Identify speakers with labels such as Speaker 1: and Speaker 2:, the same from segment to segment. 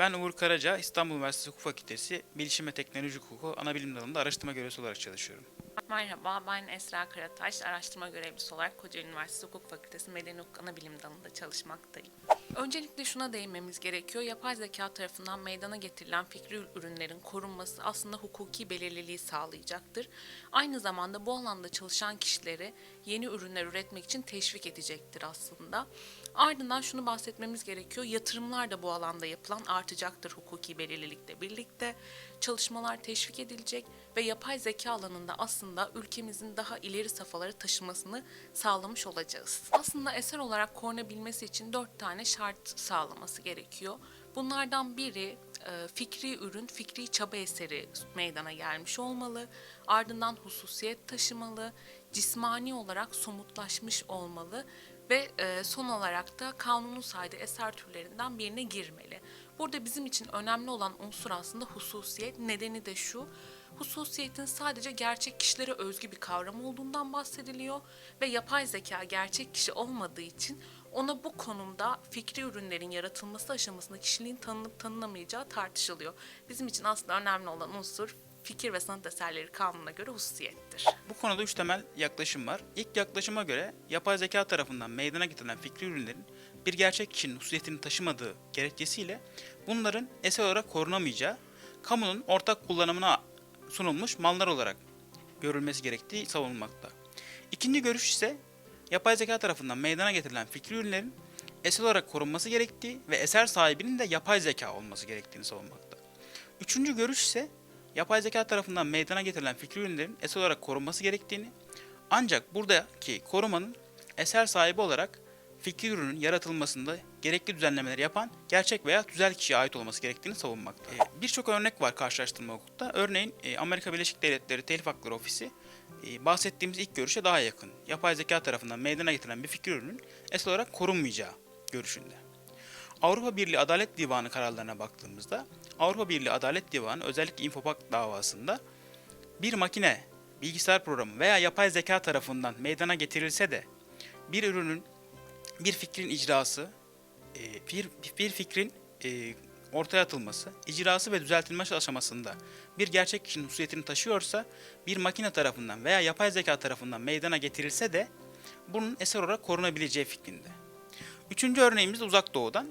Speaker 1: Ben Uğur Karaca, İstanbul Üniversitesi Hukuk Fakültesi Bilişim ve Teknoloji Hukuku Anabilim Dalı'nda araştırma görevlisi olarak çalışıyorum.
Speaker 2: Merhaba, ben Esra Karataş. Araştırma görevlisi olarak Kocaeli Üniversitesi Hukuk Fakültesi Medeni Hukuk Anabilim Dalı'nda çalışmaktayım. Öncelikle şuna değinmemiz gerekiyor. Yapay zeka tarafından meydana getirilen fikri ürünlerin korunması aslında hukuki belirliliği sağlayacaktır. Aynı zamanda bu alanda çalışan kişileri yeni ürünler üretmek için teşvik edecektir aslında. Ardından şunu bahsetmemiz gerekiyor. Yatırımlar da bu alanda yapılan artacaktır hukuki belirlilikle birlikte. Çalışmalar teşvik edilecek ve yapay zeka alanında aslında ülkemizin daha ileri safhalara taşımasını sağlamış olacağız. Aslında eser olarak korunabilmesi için dört tane şart sağlaması gerekiyor. Bunlardan biri e, fikri ürün, fikri çaba eseri meydana gelmiş olmalı. Ardından hususiyet taşımalı, cismani olarak somutlaşmış olmalı ve e, son olarak da kanunun saydığı eser türlerinden birine girmeli. Burada bizim için önemli olan unsur aslında hususiyet. Nedeni de şu, hususiyetin sadece gerçek kişilere özgü bir kavram olduğundan bahsediliyor ve yapay zeka gerçek kişi olmadığı için ona bu konumda fikri ürünlerin yaratılması aşamasında kişiliğin tanınıp tanınamayacağı tartışılıyor. Bizim için aslında önemli olan unsur fikir ve sanat eserleri kanununa göre hususiyettir.
Speaker 1: Bu konuda üç temel yaklaşım var. İlk yaklaşıma göre yapay zeka tarafından meydana getirilen fikri ürünlerin bir gerçek kişinin hususiyetini taşımadığı gerekçesiyle bunların eser olarak korunamayacağı, kamunun ortak kullanımına sunulmuş mallar olarak görülmesi gerektiği savunulmakta. İkinci görüş ise yapay zeka tarafından meydana getirilen fikri ürünlerin eser olarak korunması gerektiği ve eser sahibinin de yapay zeka olması gerektiğini savunmakta. Üçüncü görüş ise yapay zeka tarafından meydana getirilen fikri ürünlerin eser olarak korunması gerektiğini ancak buradaki korumanın eser sahibi olarak fikri ürünün yaratılmasında gerekli düzenlemeleri yapan gerçek veya tüzel kişiye ait olması gerektiğini savunmakta. Ee, Birçok örnek var karşılaştırma hukukta. Örneğin e, Amerika Birleşik Devletleri Telif Hakları Ofisi e, bahsettiğimiz ilk görüşe daha yakın. Yapay zeka tarafından meydana getirilen bir fikir ürünün eser olarak korunmayacağı görüşünde. Avrupa Birliği Adalet Divanı kararlarına baktığımızda Avrupa Birliği Adalet Divanı özellikle Infopak davasında bir makine, bilgisayar programı veya yapay zeka tarafından meydana getirilse de bir ürünün, bir fikrin icrası, e, bir, bir fikrin e, ortaya atılması, icrası ve düzeltilme aşamasında bir gerçek kişinin hususiyetini taşıyorsa bir makine tarafından veya yapay zeka tarafından meydana getirilse de bunun eser olarak korunabileceği fikrinde. Üçüncü örneğimiz uzak doğudan.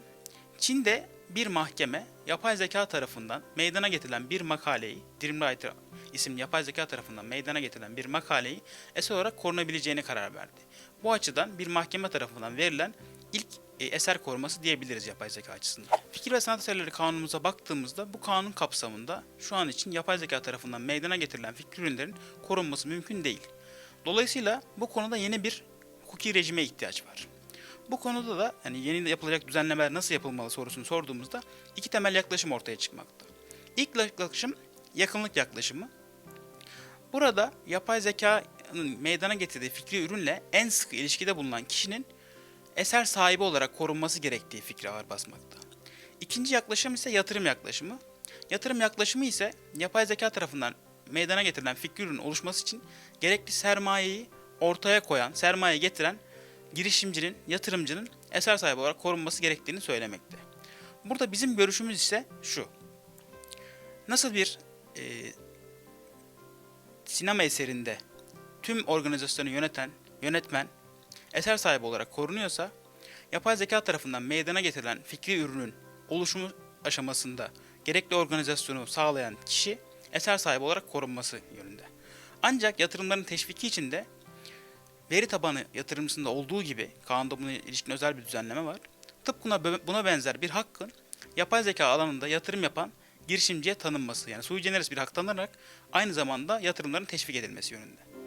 Speaker 1: Çin'de bir mahkeme yapay zeka tarafından meydana getirilen bir makaleyi, Dreamwriter isimli yapay zeka tarafından meydana getirilen bir makaleyi eser olarak korunabileceğine karar verdi. Bu açıdan bir mahkeme tarafından verilen ilk e, eser koruması diyebiliriz yapay zeka açısından. Fikir ve sanat eserleri kanunumuza baktığımızda bu kanun kapsamında şu an için yapay zeka tarafından meydana getirilen fikri ürünlerin korunması mümkün değil. Dolayısıyla bu konuda yeni bir hukuki rejime ihtiyaç var. Bu konuda da yani yeni yapılacak düzenlemeler nasıl yapılmalı sorusunu sorduğumuzda iki temel yaklaşım ortaya çıkmakta. İlk yaklaşım yakınlık yaklaşımı. Burada yapay zekanın meydana getirdiği fikri ürünle en sıkı ilişkide bulunan kişinin eser sahibi olarak korunması gerektiği fikri ağır basmakta. İkinci yaklaşım ise yatırım yaklaşımı. Yatırım yaklaşımı ise yapay zeka tarafından meydana getirilen fikri ürünün oluşması için gerekli sermayeyi ortaya koyan, sermaye getiren girişimcinin, yatırımcının eser sahibi olarak korunması gerektiğini söylemekte. Burada bizim görüşümüz ise şu. Nasıl bir e, sinema eserinde tüm organizasyonu yöneten, yönetmen eser sahibi olarak korunuyorsa, yapay zeka tarafından meydana getirilen fikri ürünün oluşumu aşamasında gerekli organizasyonu sağlayan kişi eser sahibi olarak korunması yönünde. Ancak yatırımların teşviki için de veri tabanı yatırımcısında olduğu gibi kanunda buna ilişkin özel bir düzenleme var. Tıpkı buna benzer bir hakkın yapay zeka alanında yatırım yapan girişimciye tanınması yani sui generis bir hak tanınarak aynı zamanda yatırımların teşvik edilmesi yönünde.